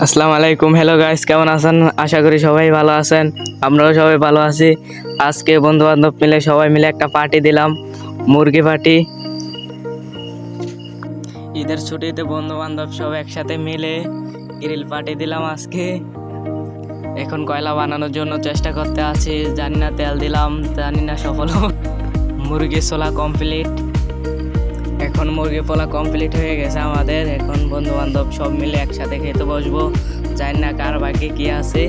আসসালামু আলাইকুম। Hello guys কেমন আছেন? আশা করি সবাই ভালো আছেন। আমরাও সবাই ভালো আছি। আজকে বন্ধু বান্ধব মিলে সবাই মিলে একটা পার্টি দিলাম, মুরগি পার্টি ঈদের ছুটিতে বন্ধু বান্ধব সব একসাথে মিলে গ্রিল পার্টি দিলাম আজকে। এখন কয়লা বানানোর জন্য চেষ্টা করতে আছি। জানি না তেল দিলাম, জানি না সফল মুরগি ছোলা কমপ্লিট এখন মুরগি পোলা কমপ্লিট হয়ে গেছে আমাদের। এখন বন্ধু বান্ধব সব মিলে একসাথে খেতে বসবো। জানি না কার বাকি কি আছে।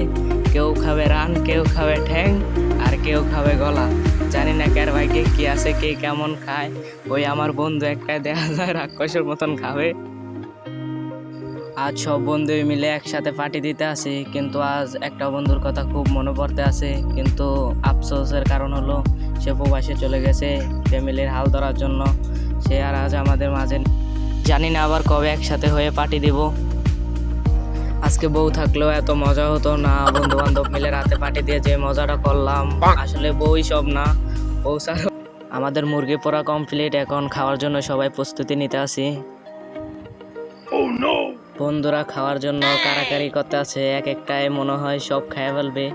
কেউ খাবে রান, কেউ খাবে ঠ্যাং, আর কেউ খাবে গলা। জানি না কার বাকি কি আছে, কে কেমন খায়। ওই আমার বন্ধু একটাই দেখা যায়, রাক্ষসের মতন খাবে। আজ সব বন্ধু মিলে একসাথে পার্টি দিতে আসি, কিন্তু আজ একটা বন্ধুর কথা খুব মনে পড়তে আছে কিন্তু আফসোসের কারণ হলো, সে প্রবাসে চলে গেছে ফ্যামিলির হাল ধরার জন্য। সে আর আজ আমাদের মাঝে। জানি না আবার কবে একসাথে হয়ে পার্টি দিব। আজকে বউ থাকলেও এত মজা হতো না। বন্ধু বান্ধব মিলে রাতে পার্টি দিয়ে যে মজাটা করলাম। আসলে বউই সব না। বউ ছাড়া আমাদের মুরগি পোড়া কমপ্লিট এখন খাওয়ার জন্য সবাই প্রস্তুতি নিতে আসি। বন্ধুরা খাওয়ার জন্য কারাকারি করতে আছে এক একটাই মনে হয় সব খেয়ে ফেলবে।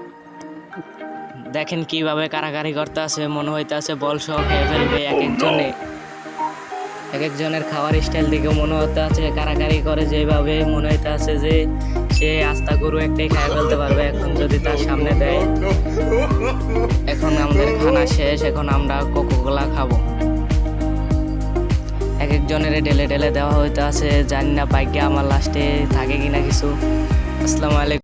দেখেন কীভাবে কারাকারি করতে আছে মনে হইতে আছে বল সব খেয়ে ফেলবে এক একজনে। এক একজনের খাওয়ার স্টাইল দেখে মনে হতে আছে, কারাকারি করে যেভাবে মনে হইতে আছে যে সে আস্তা গরু একটাই খাই ফেলতে পারবে, এখন যদি তার সামনে দেয়। এখন আমাদের খানা শেষ, এখন আমরা কোকোকোলা খাব। এক একজনের ঢেলে ঢেলে দেওয়া হইতে আছে, জানি না বাইকে আমার লাস্টে থাকে কিনা কিছু। আসসালামু আলাইকুম।